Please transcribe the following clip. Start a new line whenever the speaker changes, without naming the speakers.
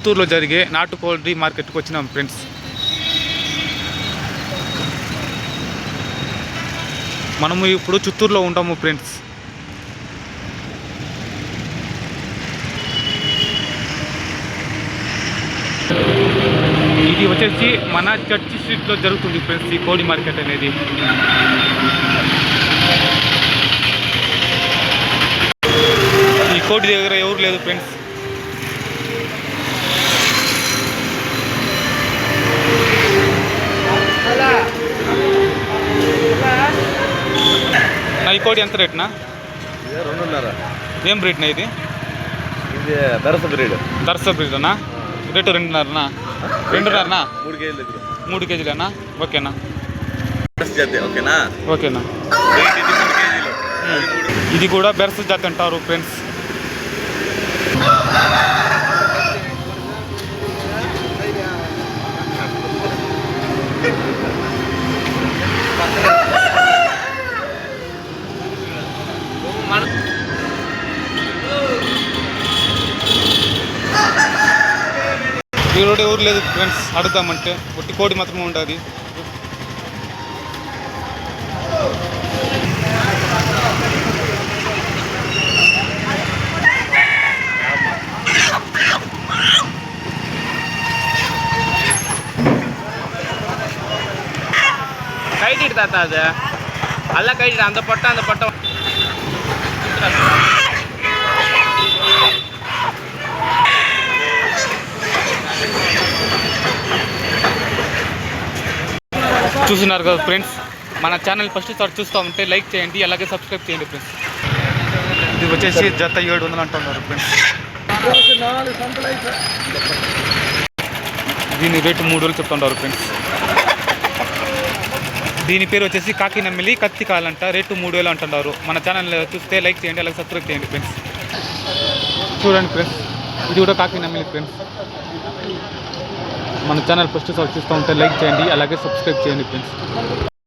చిత్తూరులో జరిగే నాటుకోడి మార్కెట్కి వచ్చినాం ఫ్రెండ్స్. మనము ఇప్పుడు చిత్తూరులో ఉంటాము ఫ్రెండ్స్. ఇది వచ్చేసి మన చర్చి స్ట్రీట్లో జరుగుతుంది ఫ్రెండ్స్ ఈ కోడి మార్కెట్ అనేది. ఈ కోడి దగ్గర ఎవరు లేదు ఫ్రెండ్స్. ఈ కోడి ఎంత రేట్నా?
రెండున్నర.
ఏం రేట్నా ఇది?
ఇది దరస బ్రీడ్.
దర్శ బ్రీడనా? రేటు రెండున్నరనా? రెండున్నరనా?
మూడు కేజీల దగ్గర
మూడు కేజీలేనా? ఓకేనా.
ఓకేనా?
ఓకేనా. ఇది కూడా బెరస జాతి అంటారు ఫ్రెండ్స్. ఈ రోడ్ ఎవరు లేదు ఫ్రెండ్స్ అడుగుదామంటే ఒట్టి కోడి మాత్రమే ఉంటుంది
கைட்டிட்டு தாத்தா அது எல்லாம் கைட்டிட்டு அந்த பட்டம் அந்த பட்டம்
చూస్తున్నారు కదా ఫ్రెండ్స్. మన ఛానల్ ఫస్ట్ సార్ చూస్తూ ఉంటే లైక్ చేయండి అలాగే సబ్స్క్రైబ్ చేయండి ఫ్రెండ్స్. ఇది వచ్చేసి జత ఏడు వందలు అంటున్నారు ఫ్రెండ్స్. దీని రేటు మూడు వేలు చెప్తుంటారు ఫ్రెండ్స్. దీని పేరు వచ్చేసి కాకి నమ్మిలి కత్తి కాలంట రేటు మూడు వేలు అంటున్నారు. మన ఛానల్ చూస్తే లైక్ చేయండి అలాగే సబ్స్క్రైబ్ చేయండి ఫ్రెండ్స్. చూడండి ఫ్రెండ్స్ ఇది కూడా కాకి నమ్మిలి ఫ్రెండ్స్. మన ఛానల్ ఫస్ట్ సార్ చూస్తూ ఉంటే లైక్ చేయండి అలాగే సబ్స్క్రైబ్ చేయండి ఫ్రెండ్స్